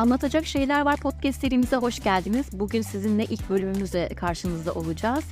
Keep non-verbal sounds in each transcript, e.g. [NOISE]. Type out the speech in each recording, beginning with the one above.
Anlatacak Şeyler Var podcast serimize hoş geldiniz. Bugün sizinle ilk bölümümüzle karşınızda olacağız.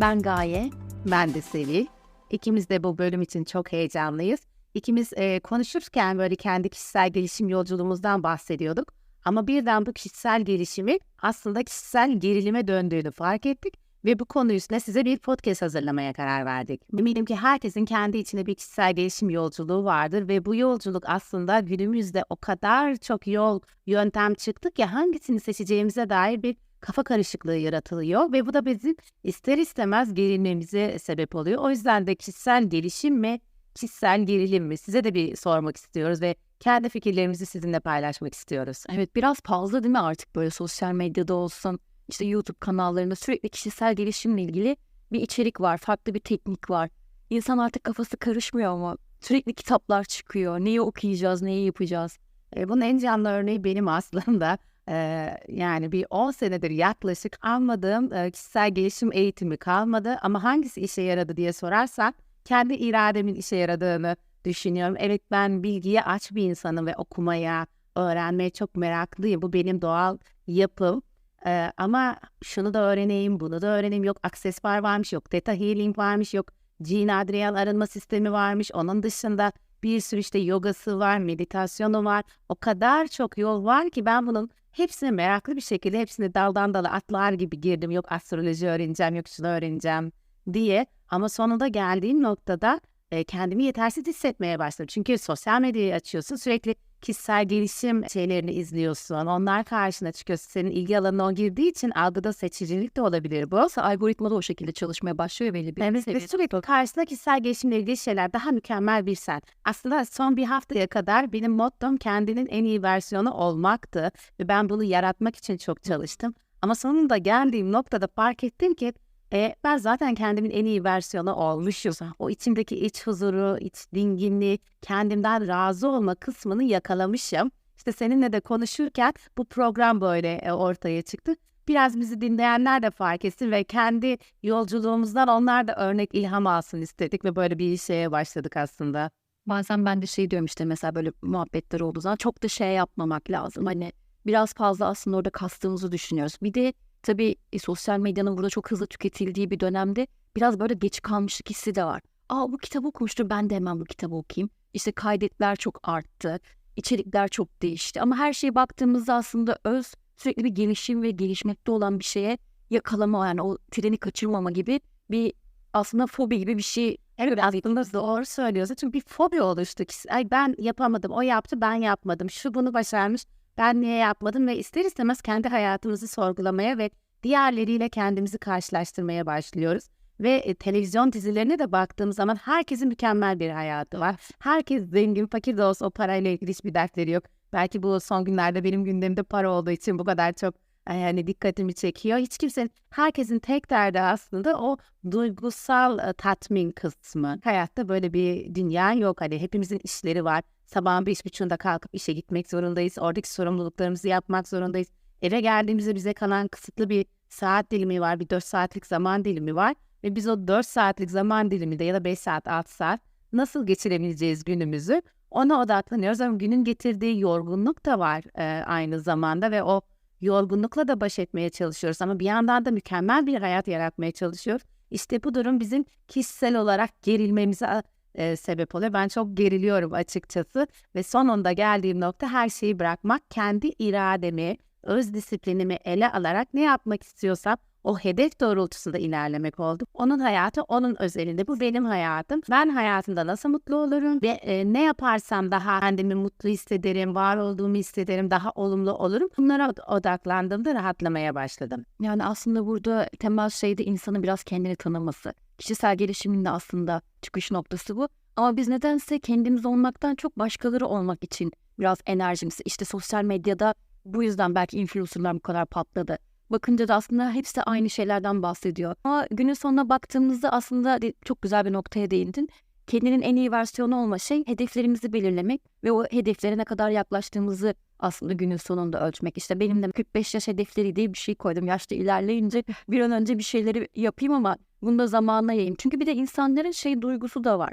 Ben Gaye. Ben de Selin. İkimiz de bu bölüm için çok heyecanlıyız. İkimiz e, konuşurken böyle kendi kişisel gelişim yolculuğumuzdan bahsediyorduk. Ama birden bu kişisel gelişimi aslında kişisel gerilime döndüğünü fark ettik ve bu konu üstüne size bir podcast hazırlamaya karar verdik. Eminim ki herkesin kendi içinde bir kişisel gelişim yolculuğu vardır ve bu yolculuk aslında günümüzde o kadar çok yol, yöntem çıktı ki hangisini seçeceğimize dair bir kafa karışıklığı yaratılıyor ve bu da bizim ister istemez gerilmemize sebep oluyor. O yüzden de kişisel gelişim mi, kişisel gerilim mi size de bir sormak istiyoruz ve kendi fikirlerimizi sizinle paylaşmak istiyoruz. Evet biraz fazla değil mi artık böyle sosyal medyada olsun, işte YouTube kanallarında sürekli kişisel gelişimle ilgili bir içerik var, farklı bir teknik var. İnsan artık kafası karışmıyor ama sürekli kitaplar çıkıyor. Neyi okuyacağız, neyi yapacağız? E, bunun en canlı örneği benim aslında. E, yani bir 10 senedir yaklaşık almadığım e, kişisel gelişim eğitimi kalmadı. Ama hangisi işe yaradı diye sorarsan kendi irademin işe yaradığını düşünüyorum. Evet ben bilgiye aç bir insanım ve okumaya, öğrenmeye çok meraklıyım. Bu benim doğal yapım. Ee, ama şunu da öğreneyim, bunu da öğreneyim. Yok aksesuar varmış, yok Theta Healing varmış, yok Gene Adriel arınma sistemi varmış. Onun dışında bir sürü işte yogası var, meditasyonu var. O kadar çok yol var ki ben bunun hepsine meraklı bir şekilde hepsini daldan dala atlar gibi girdim. Yok astroloji öğreneceğim, yok şunu öğreneceğim diye. Ama sonunda geldiğim noktada e, kendimi yetersiz hissetmeye başladım. Çünkü sosyal medyayı açıyorsun sürekli kişisel gelişim şeylerini izliyorsun. Onlar karşına çıkıyor. Senin ilgi alanına o girdiği için algıda seçicilik de olabilir bu. Aslında algoritma da o şekilde çalışmaya başlıyor belli bir Evet ve sürekli karşısına kişisel gelişimle ilgili şeyler daha mükemmel bir sen. Aslında son bir haftaya kadar benim mottom kendinin en iyi versiyonu olmaktı. Ve ben bunu yaratmak için çok çalıştım. Ama sonunda geldiğim noktada fark ettim ki e, ben zaten kendimin en iyi versiyonu olmuşum. O içimdeki iç huzuru, iç dinginliği, kendimden razı olma kısmını yakalamışım. İşte seninle de konuşurken bu program böyle e, ortaya çıktı. Biraz bizi dinleyenler de fark etsin ve kendi yolculuğumuzdan onlar da örnek ilham alsın istedik ve böyle bir şeye başladık aslında. Bazen ben de şey diyorum işte mesela böyle muhabbetler olduğu zaman çok da şey yapmamak lazım. Hani biraz fazla aslında orada kastığımızı düşünüyoruz. Bir de tabii e, sosyal medyanın burada çok hızlı tüketildiği bir dönemde biraz böyle geç kalmışlık hissi de var. Aa bu kitabı okumuştur ben de hemen bu kitabı okuyayım. İşte kaydetler çok arttı. içerikler çok değişti. Ama her şeye baktığımızda aslında öz sürekli bir gelişim ve gelişmekte olan bir şeye yakalama yani o treni kaçırmama gibi bir aslında fobi gibi bir şey Evet aslında doğru söylüyorsun. Çünkü bir fobi oluştu. Ay ben yapamadım, o yaptı, ben yapmadım. Şu bunu başarmış, ben niye yapmadım ve ister istemez kendi hayatımızı sorgulamaya ve diğerleriyle kendimizi karşılaştırmaya başlıyoruz. Ve e, televizyon dizilerine de baktığımız zaman herkesin mükemmel bir hayatı var. Herkes zengin, fakir de olsa o parayla ilgili hiçbir dertleri yok. Belki bu son günlerde benim gündemimde para olduğu için bu kadar çok yani dikkatimi çekiyor. Hiç kimsenin, herkesin tek derdi aslında o duygusal tatmin kısmı. Hayatta böyle bir dünya yok. Hani hepimizin işleri var. Sabahın beş buçuğunda kalkıp işe gitmek zorundayız. Oradaki sorumluluklarımızı yapmak zorundayız. Eve geldiğimizde bize kalan kısıtlı bir saat dilimi var. Bir dört saatlik zaman dilimi var. Ve biz o dört saatlik zaman diliminde ya da beş saat, altı saat nasıl geçirebileceğiz günümüzü ona odaklanıyoruz. Ama günün getirdiği yorgunluk da var e, aynı zamanda ve o yorgunlukla da baş etmeye çalışıyoruz ama bir yandan da mükemmel bir hayat yaratmaya çalışıyoruz. İşte bu durum bizim kişisel olarak gerilmemize e, sebep oluyor. Ben çok geriliyorum açıkçası ve sonunda geldiğim nokta her şeyi bırakmak, kendi irademi, öz disiplinimi ele alarak ne yapmak istiyorsam o hedef doğrultusunda ilerlemek oldu. Onun hayatı onun özelinde. Bu benim hayatım. Ben hayatımda nasıl mutlu olurum ve e, ne yaparsam daha kendimi mutlu hissederim, var olduğumu hissederim, daha olumlu olurum. Bunlara odaklandığımda rahatlamaya başladım. Yani aslında burada temel şey de insanın biraz kendini tanıması. Kişisel gelişimin de aslında çıkış noktası bu. Ama biz nedense kendimiz olmaktan çok başkaları olmak için biraz enerjimiz işte sosyal medyada bu yüzden belki influencerlar bu kadar patladı bakınca da aslında hepsi aynı şeylerden bahsediyor. Ama günün sonuna baktığımızda aslında çok güzel bir noktaya değindin. Kendinin en iyi versiyonu olma şey hedeflerimizi belirlemek ve o hedeflere ne kadar yaklaştığımızı aslında günün sonunda ölçmek. İşte benim de 45 yaş hedefleri diye bir şey koydum. Yaşta ilerleyince [LAUGHS] bir an önce bir şeyleri yapayım ama bunu da zamanla yayayım. Çünkü bir de insanların şey duygusu da var.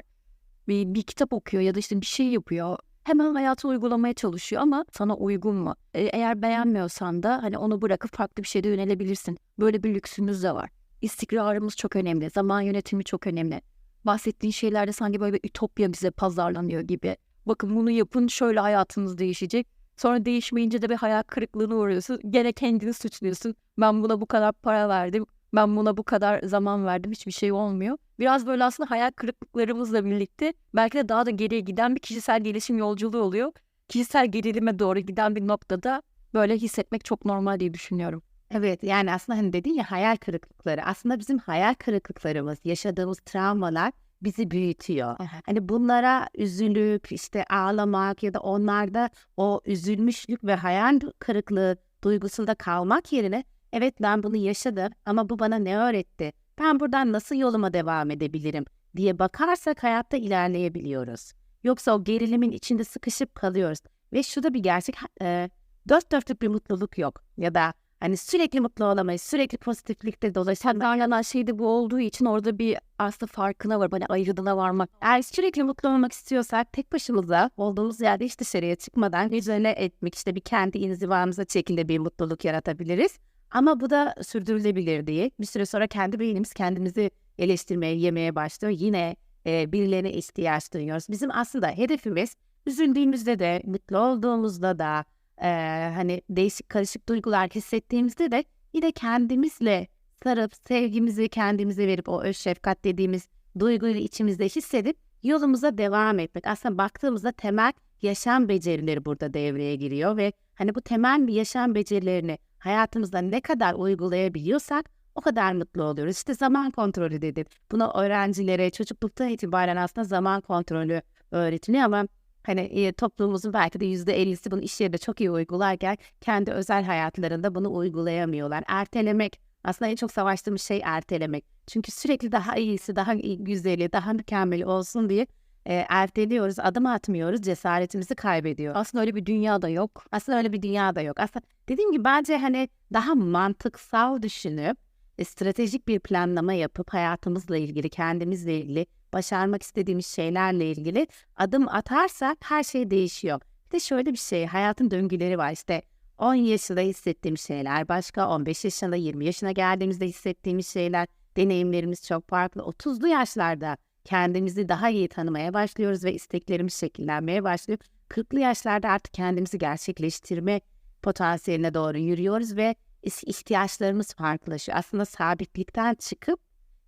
Bir, bir kitap okuyor ya da işte bir şey yapıyor hemen hayata uygulamaya çalışıyor ama sana uygun mu? E, eğer beğenmiyorsan da hani onu bırakıp farklı bir şeye yönelebilirsin. Böyle bir lüksümüz de var. İstikrarımız çok önemli. Zaman yönetimi çok önemli. Bahsettiğin şeylerde sanki böyle bir ütopya bize pazarlanıyor gibi. Bakın bunu yapın şöyle hayatınız değişecek. Sonra değişmeyince de bir hayal kırıklığına uğruyorsun. Gene kendini suçluyorsun. Ben buna bu kadar para verdim. Ben buna bu kadar zaman verdim. Hiçbir şey olmuyor. Biraz böyle aslında hayal kırıklıklarımızla birlikte belki de daha da geriye giden bir kişisel gelişim yolculuğu oluyor. Kişisel gerilime doğru giden bir noktada böyle hissetmek çok normal diye düşünüyorum. Evet yani aslında hani dedin ya hayal kırıklıkları. Aslında bizim hayal kırıklıklarımız, yaşadığımız travmalar bizi büyütüyor. Hani bunlara üzülüp işte ağlamak ya da onlarda o üzülmüşlük ve hayal kırıklığı duygusunda kalmak yerine evet ben bunu yaşadım ama bu bana ne öğretti? Ben buradan nasıl yoluma devam edebilirim diye bakarsak hayatta ilerleyebiliyoruz. Yoksa o gerilimin içinde sıkışıp kalıyoruz. Ve şu da bir gerçek e, dört dörtlük bir mutluluk yok ya da Hani sürekli mutlu olamayız, sürekli pozitiflikte dolaşan Dayanan şey de bu olduğu için orada bir aslında farkına var. Hani ayrılığına varmak. Eğer sürekli mutlu olmak istiyorsak tek başımıza olduğumuz yerde hiç dışarıya çıkmadan üzerine etmek işte bir kendi inzivamıza şekilde bir mutluluk yaratabiliriz. Ama bu da sürdürülebilir değil. Bir süre sonra kendi beynimiz kendimizi eleştirmeye, yemeye başlıyor. Yine e, birilerine ihtiyaç duyuyoruz. Bizim aslında hedefimiz üzüldüğümüzde de, mutlu olduğumuzda da, e, hani değişik karışık duygular hissettiğimizde de yine kendimizle sarıp sevgimizi kendimize verip o öz şefkat dediğimiz duyguyu içimizde hissedip yolumuza devam etmek. Aslında baktığımızda temel yaşam becerileri burada devreye giriyor ve hani bu temel bir yaşam becerilerini hayatımızda ne kadar uygulayabiliyorsak o kadar mutlu oluyoruz. İşte zaman kontrolü dedim. Bunu öğrencilere çocukluktan itibaren aslında zaman kontrolü öğretiliyor ama Hani e, toplumumuzun belki de yüzde ellisi bunu iş yerinde çok iyi uygularken kendi özel hayatlarında bunu uygulayamıyorlar. Ertelemek aslında en çok savaştığımız şey ertelemek. Çünkü sürekli daha iyisi, daha güzeli, daha mükemmeli olsun diye e, erteliyoruz, adım atmıyoruz, cesaretimizi kaybediyor. Aslında öyle bir dünya da yok. Aslında öyle bir dünya da yok. Aslında dediğim gibi bence hani daha mantıksal düşünüp e, stratejik bir planlama yapıp hayatımızla ilgili, kendimizle ilgili başarmak istediğimiz şeylerle ilgili adım atarsak her şey değişiyor. Bir de şöyle bir şey, hayatın döngüleri var işte 10 yaşında hissettiğim şeyler başka, 15 yaşında, 20 yaşına geldiğimizde hissettiğimiz şeyler, deneyimlerimiz çok farklı. 30'lu yaşlarda kendimizi daha iyi tanımaya başlıyoruz ve isteklerimiz şekillenmeye başlıyor. 40'lı yaşlarda artık kendimizi gerçekleştirme potansiyeline doğru yürüyoruz ve ihtiyaçlarımız farklılaşıyor. Aslında sabitlikten çıkıp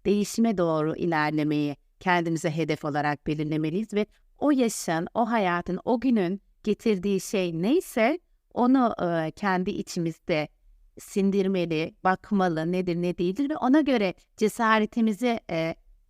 değişime doğru ilerlemeyi kendimize hedef olarak belirlemeliyiz ve o yaşın, o hayatın, o günün getirdiği şey neyse onu kendi içimizde sindirmeli, bakmalı, nedir ne değildir ve ona göre cesaretimizi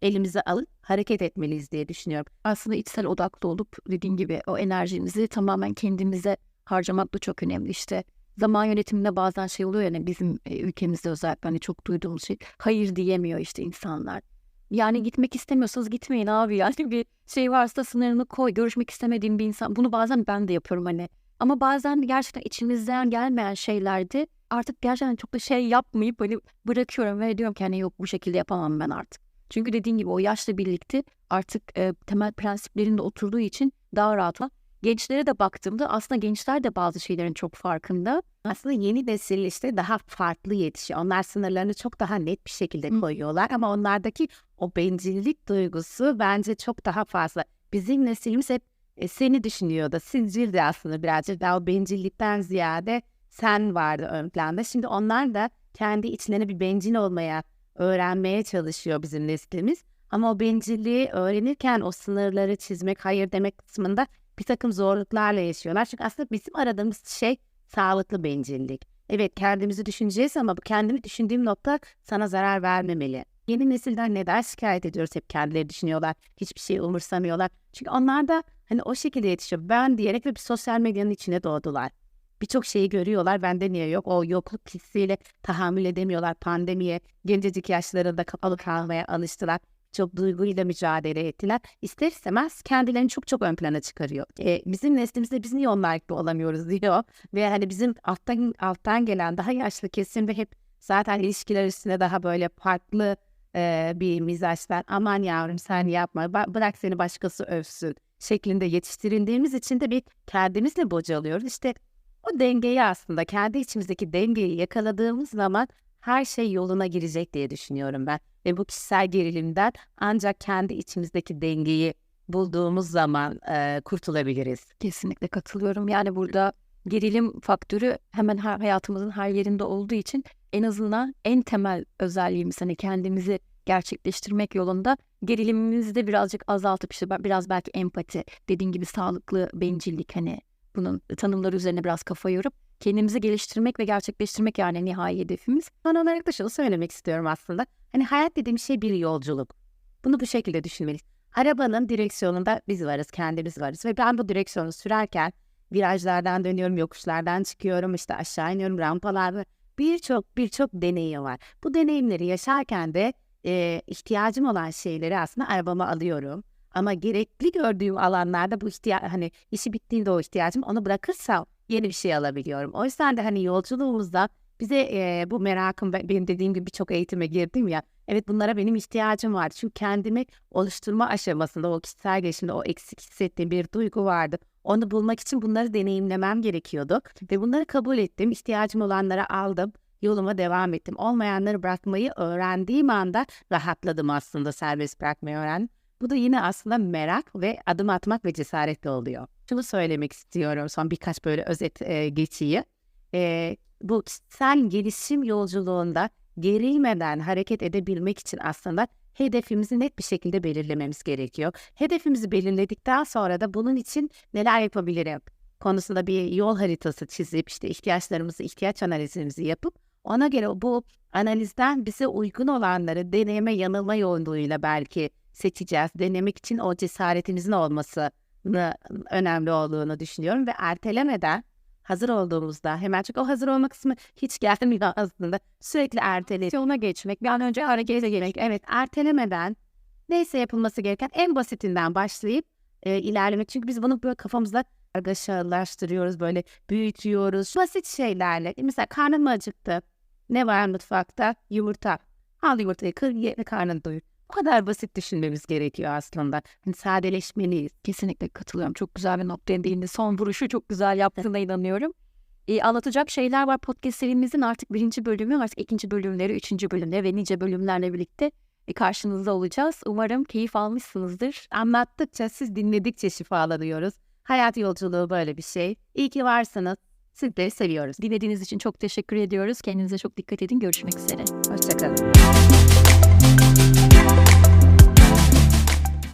elimize alıp hareket etmeliyiz diye düşünüyorum. Aslında içsel odaklı olup dediğin gibi o enerjimizi tamamen kendimize harcamak da çok önemli işte. Zaman yönetiminde bazen şey oluyor yani bizim e, ülkemizde özellikle hani çok duyduğumuz şey hayır diyemiyor işte insanlar. Yani gitmek istemiyorsanız gitmeyin abi [LAUGHS] yani bir şey varsa sınırını koy. Görüşmek istemediğim bir insan. Bunu bazen ben de yapıyorum hani. Ama bazen gerçekten içimizden gelmeyen şeylerde artık gerçekten çok da şey yapmayıp hani bırakıyorum ve diyorum ki hani yok bu şekilde yapamam ben artık. Çünkü dediğin gibi o yaşla birlikte artık e, temel prensiplerinde oturduğu için daha rahat. Gençlere de baktığımda aslında gençler de bazı şeylerin çok farkında. Aslında yeni nesil işte daha farklı yetişiyor. Onlar sınırlarını çok daha net bir şekilde koyuyorlar ama onlardaki o bencillik duygusu bence çok daha fazla. Bizim neslimiz hep e, seni düşünüyordu. Sincildi aslında birazcık daha o bencillikten ziyade sen vardı ön planda. Şimdi onlar da kendi içlerine bir bencil olmaya, öğrenmeye çalışıyor bizim neslimiz. Ama o bencilliği öğrenirken o sınırları çizmek, hayır demek kısmında bir takım zorluklarla yaşıyorlar. Çünkü aslında bizim aradığımız şey sağlıklı bencillik. Evet kendimizi düşüneceğiz ama bu kendimi düşündüğüm nokta sana zarar vermemeli. Yeni nesilden neden şikayet ediyoruz hep kendileri düşünüyorlar. Hiçbir şey umursamıyorlar. Çünkü onlar da hani o şekilde yetişiyor. Ben diyerek ve bir sosyal medyanın içine doğdular. Birçok şeyi görüyorlar. Bende niye yok? O yokluk hissiyle tahammül edemiyorlar pandemiye. Gencecik yaşlarında kapalı kalmaya alıştılar çok duyguyla mücadele ettiler. İster istemez kendilerini çok çok ön plana çıkarıyor. E, bizim neslimizde biz niye onlar gibi olamıyoruz diyor. Ve hani bizim alttan alttan gelen daha yaşlı kesimde hep zaten ilişkiler üstüne daha böyle farklı e, bir mizaçlar. Aman yavrum sen yapma bırak seni başkası övsün şeklinde yetiştirildiğimiz için de bir kendimizle bocalıyoruz. İşte o dengeyi aslında kendi içimizdeki dengeyi yakaladığımız zaman her şey yoluna girecek diye düşünüyorum ben. Ve bu kişisel gerilimden ancak kendi içimizdeki dengeyi bulduğumuz zaman e, kurtulabiliriz. Kesinlikle katılıyorum. Yani burada gerilim faktörü hemen her hayatımızın her yerinde olduğu için en azından en temel özelliğimiz hani kendimizi gerçekleştirmek yolunda gerilimimizi de birazcık azaltıp işte biraz belki empati dediğin gibi sağlıklı bencillik hani bunun tanımları üzerine biraz kafa yorup kendimizi geliştirmek ve gerçekleştirmek yani nihai hedefimiz. Son olarak da şunu söylemek istiyorum aslında. Hani hayat dediğim şey bir yolculuk. Bunu bu şekilde düşünmeliyiz. Arabanın direksiyonunda biz varız, kendimiz varız. Ve ben bu direksiyonu sürerken virajlardan dönüyorum, yokuşlardan çıkıyorum, işte aşağı iniyorum, rampalarda. Birçok birçok deneyim var. Bu deneyimleri yaşarken de e, ihtiyacım olan şeyleri aslında arabama alıyorum. Ama gerekli gördüğüm alanlarda bu ihtiyaç hani işi bittiğinde o ihtiyacım onu bırakırsam yeni bir şey alabiliyorum. O yüzden de hani yolculuğumuzda bize e, bu merakım ben- benim dediğim gibi birçok eğitime girdim ya. Evet bunlara benim ihtiyacım vardı. Çünkü kendimi oluşturma aşamasında o kişisel gelişimde o eksik hissettiğim bir duygu vardı. Onu bulmak için bunları deneyimlemem gerekiyordu. Ve bunları kabul ettim. İhtiyacım olanları aldım. Yoluma devam ettim. Olmayanları bırakmayı öğrendiğim anda rahatladım aslında serbest bırakmayı öğrendim. Bu da yine aslında merak ve adım atmak ve cesaretle oluyor. Şunu söylemek istiyorum son birkaç böyle özet e, geçeyim. E, bu kişisel gelişim yolculuğunda gerilmeden hareket edebilmek için aslında hedefimizi net bir şekilde belirlememiz gerekiyor. Hedefimizi belirledikten sonra da bunun için neler yapabilirim konusunda bir yol haritası çizip işte ihtiyaçlarımızı, ihtiyaç analizimizi yapıp ona göre bu analizden bize uygun olanları deneme yanılma yoluyla belki seçeceğiz. Denemek için o cesaretimizin olması önemli olduğunu düşünüyorum ve ertelemeden hazır olduğumuzda hemen çünkü o hazır olma kısmı hiç gelmiyor aslında. Sürekli ertelemek, Yoluna geçmek, bir an önce harekete geçmek. evet ertelemeden neyse yapılması gereken en basitinden başlayıp e, ilerlemek. Çünkü biz bunu böyle kafamızda kargaşalaştırıyoruz, böyle büyütüyoruz. Basit şeylerle. Mesela karnım acıktı. Ne var mutfakta? Yumurta. Al yumurtayı kır, ye karnını doyur. Bu kadar basit düşünmemiz gerekiyor aslında. Hani sadeleşmeliyiz. Kesinlikle katılıyorum. Çok güzel bir noktaya değindi. Son vuruşu çok güzel yaptığına inanıyorum. E, anlatacak şeyler var podcast serimizin artık birinci bölümü, artık ikinci bölümleri, üçüncü bölümleri ve nice bölümlerle birlikte karşınızda olacağız. Umarım keyif almışsınızdır. Anlattıkça, siz dinledikçe şifalanıyoruz. Hayat yolculuğu böyle bir şey. İyi ki varsınız. Sizleri seviyoruz. Dinlediğiniz için çok teşekkür ediyoruz. Kendinize çok dikkat edin. Görüşmek üzere. Hoşçakalın.